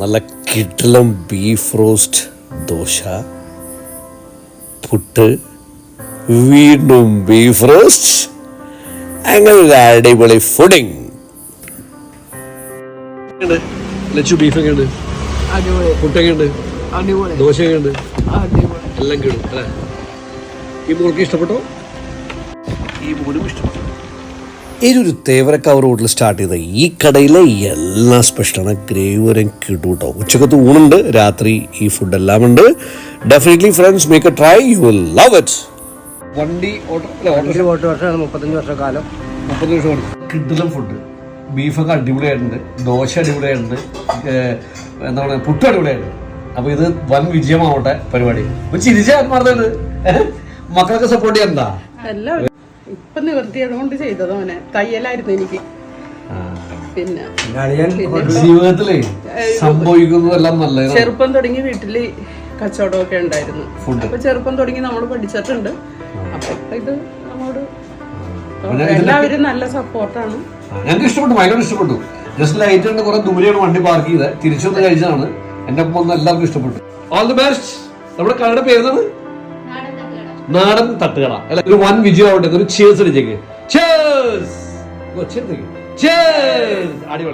നല്ല കിടലം beef roast dosa puttu വീണ്ടും ബീഫ് റോസ്റ്റ് അങ്ങനെ ഒരു അടിപൊളി ഫുഡിങ് ലച്ചു ബീഫ് ഒക്കെ ഉണ്ട് പുട്ടൊക്കെ ഉണ്ട് ദോശ ദോശയൊക്കെ ഉണ്ട് എല്ലാം കിടും അല്ലേ? ഈ മോൾക്ക് ഇഷ്ടപ്പെട്ടോ? ഈ മോനും ഇഷ്ടപ്പെട്ടു. ഒരു തേവരക്കാവ് റോഡിൽ സ്റ്റാർട്ട് ചെയ്ത ഈ കടയിലെ എല്ലാ സ്പെഷ്യലാണ് ഗ്രേവി വരെ കിട്ടും കേട്ടോ ഉച്ചക്കത്ത് ഊണുണ്ട് രാത്രി ഈ ഫുഡ് എല്ലാം ഉണ്ട് definitely friends make a try you will love it വണ്ടി ഓട്ടോ വർഷമാണ് മുപ്പത്തഞ്ച് വർഷം മുപ്പത്തഞ്ച് വർഷക്കാലം മുപ്പത് നിമിഷം കിഡിലും ഫുഡ് ബീഫൊക്കെ അടിപൊളിയായിട്ടുണ്ട്. ദോശ അടിപൊളിയായിട്ടുണ്ട്. എന്താണ് എന്താ പറയുക പുട്ട് അടിപൊളിയായിട്ടുണ്ട്. അപ്പൊ ഇത് വൻ വിജയമാവട്ടെ പരിപാടി. ചിരിച്ച ആത്മാർത്ഥത് മക്കൾക്ക് സപ്പോർട്ട് ചെയ്യാൻ എല്ലാം ഇപ്പൊ നിവർത്തിയത് കൊണ്ട് ചെയ്തത് അവനെ. തയ്യലായിരുന്നു എനിക്ക്. പിന്നെ ജീവിതത്തിലേ സംഭവിക്കുന്നതെല്ലാം നല്ല ചെറുപ്പം തുടങ്ങി വീട്ടിൽ കച്ചവടമൊക്കെ ഉണ്ടായിരുന്നു. അപ്പൊ ചെറുപ്പം തുടങ്ങി നമ്മൾ പഠിച്ചിട്ടുണ്ട്. അപ്പൊ ഇത് നമ്മോട് എല്ലാവരും നല്ല സപ്പോർട്ടാണ് ഞങ്ങൾക്ക് ഇഷ്ടപ്പെട്ടു ഭയങ്കര ഇഷ്ടപ്പെട്ടു. ജസ്റ്റ് ലൈറ്റ് ഉണ്ട് കുറെ ദൂരെയാണ് വണ്ടി പാർക്ക് ചെയ്ത് തിരിച്ചു വന്ന് കഴിച്ചതാണ്. എന്റെ ഒപ്പം എല്ലാവർക്കും ഇഷ്ടപ്പെട്ടു. ഓൾ ദി ബെസ്റ്റ് നമ്മുടെ കടയുടെ പേരുന്നത് നാടൻ തട്ടുകട അല്ലെ ഒരു വൻ വിജയം ആവട്ടെ ഒരു ചേസ് അടിച്ചേക്ക് ചേസ് അടിപൊളി.